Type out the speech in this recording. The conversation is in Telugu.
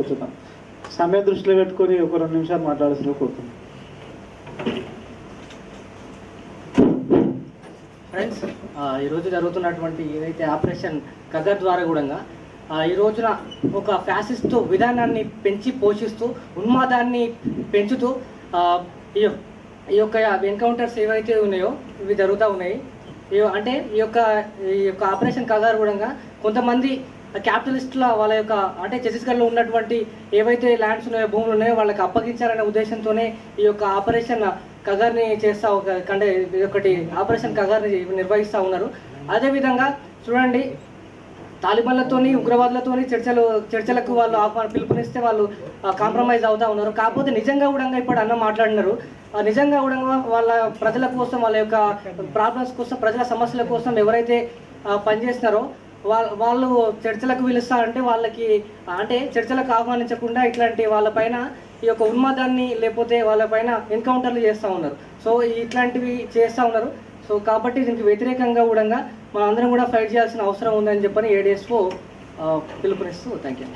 కూర్చున్నాం సమయం దృష్టిలో పెట్టుకొని ఒక రెండు నిమిషాలు మాట్లాడాల్సిన కోరుతున్నాం ఫ్రెండ్స్ ఈరోజు జరుగుతున్నటువంటి ఏదైతే ఆపరేషన్ కగర్ ద్వారా కూడా ఈ రోజున ఒక ఫ్యాసిస్ట్ విధానాన్ని పెంచి పోషిస్తూ ఉన్మాదాన్ని పెంచుతూ ఈ ఈ యొక్క ఎన్కౌంటర్స్ ఏవైతే ఉన్నాయో ఇవి జరుగుతూ ఉన్నాయి. అంటే ఈ యొక్క ఈ యొక్క ఆపరేషన్ కగారు కూడా కొంతమంది క్యాపిటలిస్టుల వాళ్ళ యొక్క అంటే ఛత్తీస్గఢ్లో ఉన్నటువంటి ఏవైతే ల్యాండ్స్ ఉన్నాయో భూములు ఉన్నాయో వాళ్ళకి అప్పగించాలనే ఉద్దేశంతోనే ఈ యొక్క ఆపరేషన్ కగర్ని చేస్తా ఒక అంటే ఇది ఒకటి ఆపరేషన్ కగర్ని నిర్వహిస్తూ ఉన్నారు. అదేవిధంగా చూడండి తాలిబాన్లతోని ఉగ్రవాదులతోని చర్చలు చర్చలకు వాళ్ళు ఆహ్వాన పిలుపునిస్తే వాళ్ళు కాంప్రమైజ్ అవుతా ఉన్నారు. కాకపోతే నిజంగా కూడా ఇప్పుడు అన్న మాట్లాడినారు. ఆ, నిజంగా కూడా వాళ్ళ ప్రజల కోసం వాళ్ళ యొక్క ప్రాబ్లమ్స్ కోసం ప్రజల సమస్యల కోసం ఎవరైతే పనిచేస్తున్నారో వాళ్ళ వాళ్ళు చర్చలకు పిలుస్తారంటే వాళ్ళకి అంటే చర్చలకు ఆహ్వానించకుండా ఇట్లాంటి వాళ్ళపైన ఈ యొక్క ఉన్మాదాన్ని లేకపోతే వాళ్ళపైన ఎన్కౌంటర్లు చేస్తూ ఉన్నారు. సో ఇట్లాంటివి చేస్తూ ఉన్నారు. సో కాబట్టి దీనికి వ్యతిరేకంగా కూడా మనం అందరం కూడా ఫైట్ చేయాల్సిన అవసరం ఉందని చెప్పని ఏడిఎస్ఓ పిలుపునిస్తూ థ్యాంక్ యూ